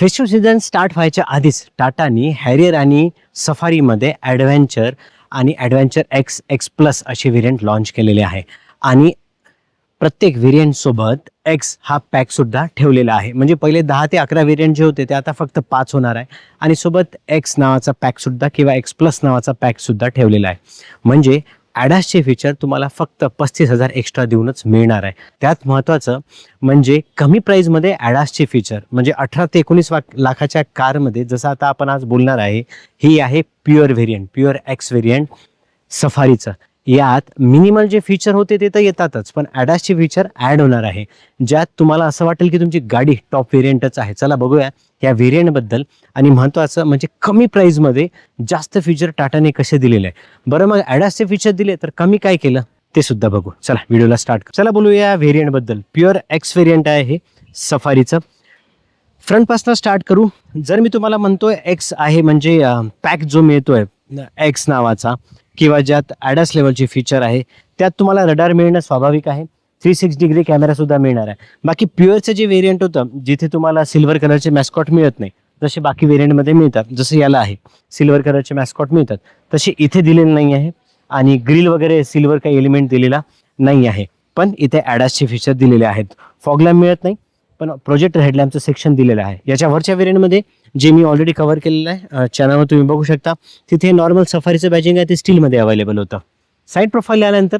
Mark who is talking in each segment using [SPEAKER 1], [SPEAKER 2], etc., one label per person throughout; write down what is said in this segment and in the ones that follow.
[SPEAKER 1] Festive season start व्हायच्या आधीच टाटानी हॅरियर आणि सफारीमध्ये ॲडव्हेंचर आणि ॲडव्हेंचर एक्स एक्स प्लस असे व्हेरियंट लॉन्च केलेले आहे. आणि प्रत्येक व्हेरियंटसोबत एक्स हा पॅकसुद्धा ठेवलेला आहे. म्हणजे पहिले दहा ते अकरा व्हेरियंट जे होते ते आता फक्त पाच होणार आहे. आणि सोबत एक्स नावाचा पॅकसुद्धा किंवा एक्स प्लस नावाचा पॅकसुद्धा ठेवलेला आहे. म्हणजे ॲडासचे फीचर तुम्हाला फक्त पस्तीस हजार एक्स्ट्रा देऊनच मिळणार आहे. त्यात महत्त्वाचं म्हणजे कमी प्राईजमध्ये ॲडासचे फीचर म्हणजे अठरा ते एकोणीस वाक लाखाच्या कारमध्ये जसं आता आपण आज बोलणार आहे ही आहे pure variant pure X variant सफारीचं. यात मिनिमल जे फीचर होते ते तर येतातच पण ॲडासचे फीचर ॲड होणार आहे. ज्यात तुम्हाला असं वाटेल की तुमची गाडी टॉप व्हेरियंटच आहे. चला बघूया या व्हेरियंटबद्दल आणि महत्त्वाचं म्हणजे कमी प्राईजमध्ये जास्त फीचर टाटाने कसे दिलेले आहे बरं मग ॲडासचे फीचर दिले तर कमी काय केलं? ते सुद्धा बघू. चला व्हिडिओला स्टार्ट कर. चला बोलूया व्हेरियंटबद्दल प्युअर एक्स व्हेरियंट आहे हे सफारीचं फ्रंटपासनं स्टार्ट करू. जर मी तुम्हाला म्हणतोय एक्स आहे म्हणजे पॅक जो मिळतोय एक्स नावाचा किंवा ज्यात ॲडस लेवलचे फीचर आहे त्यात तुम्हाला रडार मिळणं स्वाभाविक आहे. थ्री सिक्स डिग्री कॅमेरासुद्धा मिळणार आहे. बाकी प्युअरचं जे व्हेरियंट होतं जिथे तुम्हाला सिल्वर कलरचे मॅस्कॉट मिळत नाही जसे बाकी व्हेरियंटमध्ये मिळतात. जसं याला आहे सिल्वर कलरचे मॅस्कॉट मिळतात. तसे इथे दिलेले नाही आहे आणि ग्रिल वगैरे सिल्वर काही एलिमेंट दिलेला नाही आहे. पण इथे ॲडासचे फीचर दिलेले आहेत. फॉगला मिळत नाही पण प्रोजेक्टर हेडलॅम्पचं सेक्शन दिलेलं आहे. याच्या वरच्या व्हेरियंटमध्ये जे मी ऑलरेडी कव्हर केलेलं आहे चॅनलवर तुम्ही बघू शकता. तिथे नॉर्मल सफारीचं बॅजिंग आहे ते स्टीलमध्ये अवेलेबल होतं. साईड प्रोफाईल आल्यानंतर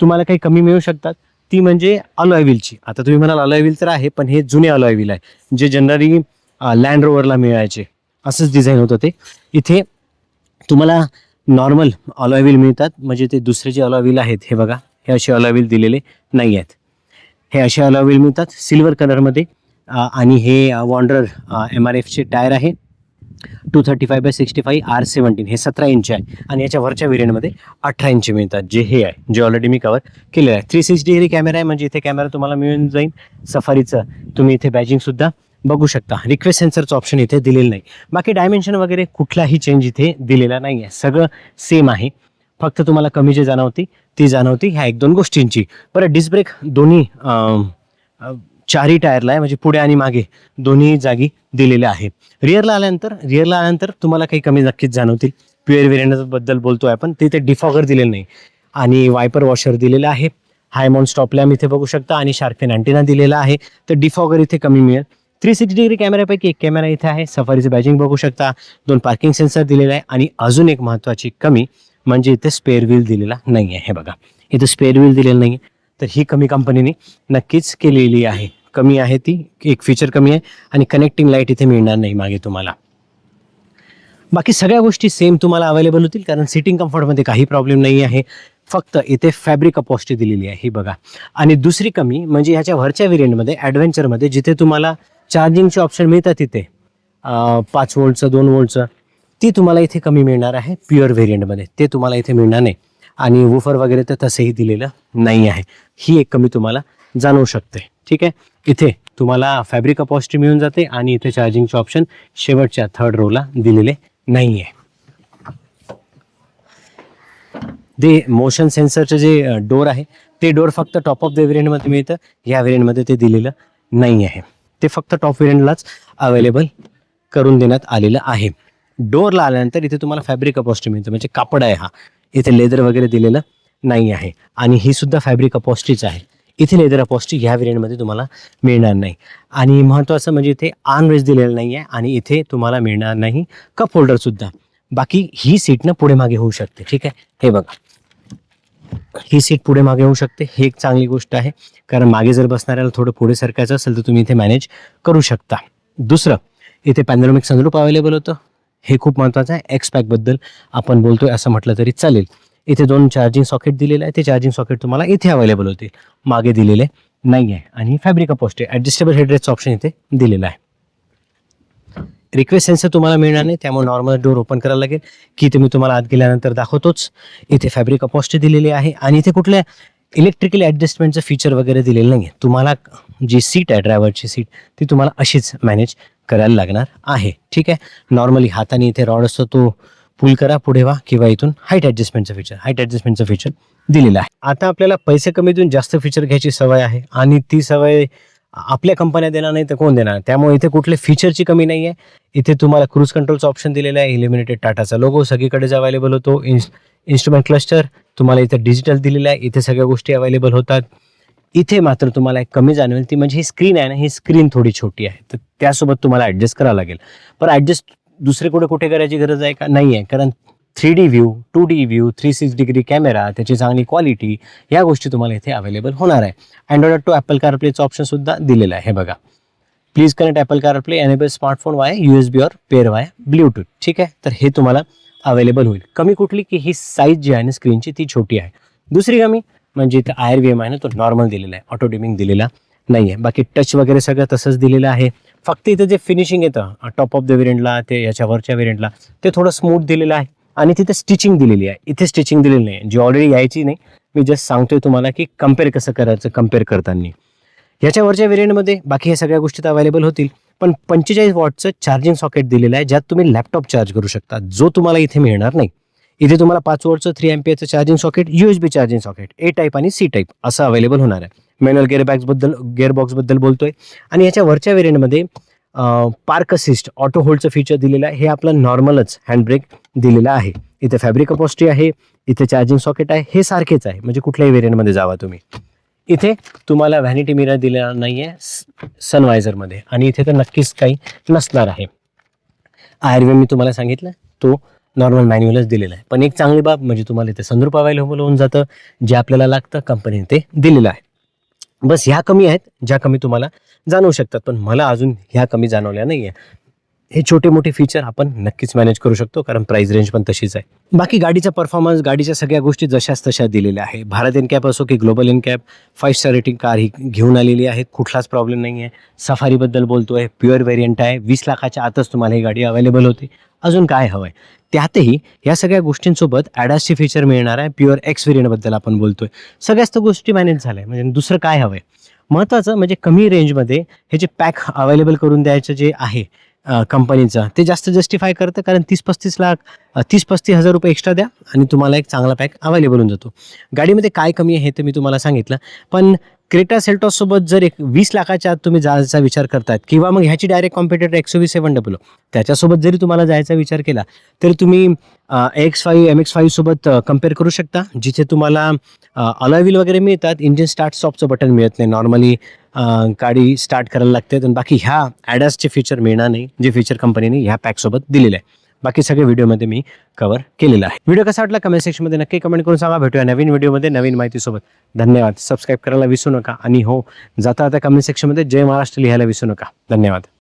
[SPEAKER 1] तुम्हाला काही कमी मिळू शकतात. ती म्हणजे अलॉय व्हीलची आता तुम्ही म्हणाल अलॉय व्हील तर आहे पण हे जुने अलॉय व्हील आहे जे जनरली लँड रोवरला मिळायचे. असंच डिझाईन होतं ते. इथे तुम्हाला नॉर्मल अलॉय व्हील मिळतात. म्हणजे ते दुसरे जे अलॉय व्हील आहेत हे बघा हे असे अलॉय व्हील दिलेले नाही आहेत हे असे अलॉवेल मिळतात सिल्वर कलरमध्ये आणि हे वॉन्डर एम आर एफचे टायर आहे. Two thirty five by sixty five R seventeen हे सतरा इंच आहे. आणि याच्या वरच्या व्हेरियंटमध्ये अठरा इंच मिळतात जे हे आहे जे ऑलरेडी मी कवर केलेलं आहे. थ्री सिक्स्टी डिग्री कॅमेरा आहे म्हणजे इथे कॅमेरा तुम्हाला मिळून जाईल. सफारीचं तुम्ही इथे बॅजिंगसुद्धा बघू शकता. रिक्वेस्ट सेन्सरचं ऑप्शन इथे दिलेलं नाही. बाकी डायमेन्शन वगैरे कुठलाही चेंज इथे दिलेला नाही आहे सगळं सेम आहे. फक्त तुम्हाला कमी जे जाणवती ती जाणवती ह्या एक दोन गोष्टींची. बरं डिस्क ब्रेक दोन्ही चारही टायरला आहे म्हणजे पुढे आणि मागे दोन्ही जागी दिलेल्या आहे. रिअरला आल्यानंतर रिअरला आल्यानंतर तुम्हाला काही कमी नक्कीच जाणवतील. प्युअर व्हेरियंटबद्दल बोलतोय आपण तिथे डिफॉगर दिलेलं नाही. आणि वायपर वॉशर दिलेलं आहे. हायमॉन स्टॉप लॅम्प इथे बघू शकता आणि शार्कफिन अँटिना दिलेला आहे. तर डिफॉगर इथे कमी मिळेल. थ्री सिक्स डिग्री कॅमेऱ्यापैकी एक कॅमेरा इथे आहे. सफारीचं बॅजिंग बघू शकता. दोन पार्किंग सेन्सर दिलेला आहे. आणि अजून एक महत्त्वाची कमी म्हणजे इथे स्पेअर व्हील दिलेला नाही आहे हे बघा. इथे स्पेअर व्हील दिलेलं नाही आहे तर ही कमी कंपनीने नक्कीच केलेली आहे. कमी आहे ती एक फीचर कमी आहे आणि कनेक्टिंग लाइट इथे मिळणार नाही मागे तुम्हाला. बाकी सगळ्या गोष्टी सेम तुम्हाला अवेलेबल होतील कारण सिटिंग कम्फर्टमध्ये काही प्रॉब्लेम नाही आहे. फक्त इथे फॅब्रिक अपॉस्टी दिलेली आहे. ही बघा. आणि दुसरी कमी म्हणजे ह्याच्या वरच्या व्हेरियंटमध्ये ॲडव्हेंचरमध्ये जिथे तुम्हाला चार्जिंगचे ऑप्शन मिळतात तिथे पाच वोल्टचं दोन वोल्टचं ती तुम्हाला इथे कमी मिळणार आहे प्युअर व्हेरियंटमध्ये ते तुम्हाला इथे मिळणार नाही. आणि वूफर वगैरे तर तसंही दिलेलं नाही आहे. ही एक कमी तुम्हाला जाणवू शकते. ठीक आहे? इथे तुम्हाला फॅब्रिक अपॉस्टी मिळून जाते आणि इथे चार्जिंगचे ऑप्शन शेवटच्या थर्ड रोला दिलेले नाही आहे. ते मोशन सेन्सरचं जे डोर आहे ते डोर फक्त टॉप ऑफ द व्हेरियंटमध्ये मिळतं. ह्या व्हेरियंटमध्ये ते दिलेलं नाही आहे. ते फक्त टॉप व्हेरियंटलाच अवेलेबल करून देण्यात आलेलं आहे. डोअरला आल्यानंतर इथे तुम्हाला फॅब्रिक अपॉस्टी मिळतं. म्हणजे कापड आहे हा. इथे लेदर वगैरे दिलेलं नाही आहे. आणि ही सुद्धा फॅब्रिक अपॉस्टीच आहे. इथे लेदर अपॉस्टी ह्या व्हेरियंटमध्ये तुम्हाला मिळणार नाही. आणि महत्त्वाचं म्हणजे इथे आर्म दिलेलं नाही आहे आणि इथे तुम्हाला मिळणार नाही कप होल्डरसुद्धा बाकी ही सीट ना पुढे मागे होऊ शकते. ठीक आहे? हे बघा. ही सीट पुढे मागे होऊ शकते. ही एक चांगली गोष्ट आहे. कारण मागे जर बसणाऱ्याला थोडं पुढे सरकायचं असेल तर तुम्ही इथे मॅनेज करू शकता. दुसरं इथे पॅनोरमिक सनरूप अवेलेबल होतं. हे खूप महत्त्वाचं आहे. एक्स पॅकबद्दल आपण बोलतोय असं म्हटलं तरी चालेल. इथे दोन चार्जिंग सॉकेट दिलेलं आहे ते चार्जिंग सॉकेट तुम्हाला इथे अवेलेबल होतील. मागे दिलेले नाही आहे आणि फॅब्रिक आहे ॲडजस्टेबल हेडरेसचं ऑप्शन इथे दिलेलं आहे. रिक्वेस्ट सेन्सर तुम्हाला मिळणार नाही. त्यामुळे नॉर्मल डोर ओपन करायला लागेल. की ते मी तुम्हाला आत गेल्यानंतर दाखवतोच. इथे फॅब्रिक अपॉस्ट दिलेली आहे. आणि इथे कुठल्या इलेक्ट्रिकल ॲडजस्टमेंटचं फीचर वगैरे दिलेलं नाही आहे तुम्हाला जी सीट आहे ड्रायव्हरची सीट ती तुम्हाला अशीच मॅनेज करायला लागणार आहे. ठीक आहे? नॉर्मली हाताने इथे रॉड असतो तो पुल करा पुढे वा किंवा इथून हाईट ॲडजस्टमेंटचं फीचर हाईट ॲडजस्टमेंटचं फीचर दिलेलं आहे. आता आपल्याला पैसे कमी देऊन जास्त फीचर घ्यायची सवय आहे आणि ती सवय आपल्या कंपन्या देणार नाही तर कोण देणार? त्यामुळे इथे कुठले फीचरची कमी नाही आहे इथे तुम्हाला क्रूज कंट्रोलचा ऑप्शन दिलेला आहे इलिमिनेटेड टाटाचा लोगो सगळीकडेच अवेलेबल होतो इन्स इन्स्ट्रुमेंट क्लस्टर तुम्हाला इथे डिजिटल दिलेलं आहे. इथे सगळ्या गोष्टी अवेलेबल होतात. इथे मात्र तुम्हाला एक कमी जाणवेल. ती म्हणजे ही स्क्रीन आहे ना ही स्क्रीन थोडी छोटी आहे. तर त्यासोबत तुम्हाला ॲडजस्ट करावं लागेल. पण ॲडजस्ट दुसरे कुठे कुठे करायची गरज आहे का? नाही आहे कारण three D view two D view three six degree camera त्याची चांगली क्वालिटी या गोष्टी तुम्हाला इथे अवेलेबल होणार आहे. अँड्रॉइड टू ॲपल कारप्लेचं ऑप्शन सुद्धा दिलेलं आहे. हे बघा. Please connect Apple CarPlay enable smartphone via U S B or pair via Bluetooth ठीक आहे? तर हे तुम्हाला अवेलेबल होईल. कमी कुठली? की ही साईज जी आहे ना स्क्रीनची ती छोटी आहे. दुसरी कमी? म्हणजे इथं आयर व्ही एम आहे ना तो नॉर्मल दिलेला आहे. ऑटो डिमिंग दिलेला नाही आहे बाकी टच वगैरे सगळं तसंच दिलेलं आहे. फक्त इथं जे फिनिशिंग येतं टॉप ऑफ द वेरियंटला ते याच्या वरच्या वेरियंटला ते थोडं स्मूथ दिलेलं आहे. आणि तिथे स्टिचिंग दिलेली आहे. इथे स्टिचिंग दिलेली नाही जी ऑलरेडी यायची नाही मी जस्ट सांगतोय तुम्हाला की कंपेअर कसं करायचं कंपेअर करताना. याच्या वरच्या वेरियंटमध्ये बाकी ह्या सगळ्या गोष्टी तर अवेलेबल होतील. पण पंचेचाळीस वॉटचं चार्जिंग सॉकेट दिलेलं आहे ज्यात तुम्ही लॅपटॉप चार्ज करू शकता जो तुम्हाला इथे मिळणार नाही. इथे तुम्हाला पाच वॉटचं three एमपीएचं charging socket U B charging socket A type आणि सी टाईप असं अवेलेबल होणार आहे. मॅन्युअल गेअरबॅग्सबद्दल गेअरबॉक्सबद्दल बोलतोय. आणि याच्या वरच्या वेरियंटमध्ये पार्क असिस्ट ऑटो होल्डचं फीचर दिलेलं आहे. हे आपलं नॉर्मलच हँडब्रेक दिलेलं आहे. इथे फॅब्रिक अपॉस्ट्री आहे इथे चार्जिंग सॉकेट आहे. हे सारखेच आहे. म्हणजे कुठल्याही वेरियंटमध्ये जावा तुम्ही. इथे तुम्हाला व्हॅनिटी मिरर दिलेला नाही आहे सनवायझरमध्ये आणि इथे तर नक्कीच काही नसणार आहे. आय मी तुम्हाला सांगितलं तो नॉर्मल मॅन्युअलच दिलेलं आहे. पण एक चांगली बाब म्हणजे तुम्हाला इथे संदर्भ अवेलेबल होऊन जातं जे आपल्याला लागतं कंपनीने ते दिलेलं आहे. बस ह्या कमी आहेत ज्या कमी तुम्हाला जाणवू शकतात. पण मला अजून ह्या कमी जाणवल्या नाही आहे हे छोटे मोठे फीचर आपण नक्कीच मॅनेज करू शकतो कारण प्राइस रेंज पण तशीच आहे. बाकी गाडीचा परफॉर्मन्स गाडीच्या सगळ्या गोष्टी जशाच तशा दिलेल्या आहे. भारत एन कॅप असो की global NCAP five star rating car ही घेऊन आलेली आहे. कुठलाच प्रॉब्लेम नाही आहे सफारीबद्दल बोलतो आहे प्युअर व्हेरियंट आहे. वीस लाखाच्या आतच तुम्हाला ही गाडी अवेलेबल होती. अजून काय हवं आहे त्यातही या सगळ्या गोष्टींसोबत ॲडासची फीचर मिळणार आहे. प्युअर एक्स व्हेरियंटबद्दल आपण बोलतोय. सगळ्याच तर गोष्टी मॅनेज झाल्या. म्हणजे दुसरं काय हवं आहे महत्त्वाचं म्हणजे कमी रेंजमध्ये हे जे पॅक अवेलेबल करून द्यायचं जे आहे कंपनीचं ते जास्त जस्टिफाय करतं. कारण तीस पस्तीस लाख तीस पस्तीस हजार रुपये एक्स्ट्रा द्या आणि तुम्हाला एक चांगला पॅक अवेलेबल होऊन जातो. गाडीमध्ये काय कमी आहे ते मी तुम्हाला सांगितलं. पण क्रेटा सेल्टॉससोबत जर एक वीस लाखाच्या आत तुम्ही जायचा विचार करतात किंवा मग ह्याची direct competitor XO V seven double त्याच्यासोबत जरी तुम्हाला जायचा विचार केला तरी तुम्ही एक्स फाईव्ह एम एक्स फाईव्हसोबत कंपेअर करू शकता जिथे तुम्हाला अलॉयव्हील वगैरे मिळतात इंजिन स्टार्ट स्टॉपचं बटन मिळत नाही. नॉर्मली गाडी स्टार्ट करायला लागते पण बाकी ह्या ॲडासचे फीचर मिळणार नाही जे फीचर कंपनीने ह्या पॅकसोबत दिलेलं आहे. बाकी सगळे व्हिडिओमध्ये मी कव्हर केलेला आहे. व्हिडिओ कसा वाटला कमेंट सेक्शनमध्ये नक्की कमेंट करून सांगा. भेटूया नवीन व्हिडिओमध्ये नवीन माहितीसोबत. धन्यवाद. सबस्क्राईब करायला विसरू नका. आणि हो जाता आता कमेंट सेक्शनमध्ये जय महाराष्ट्र लिहायला विसरू नका. धन्यवाद.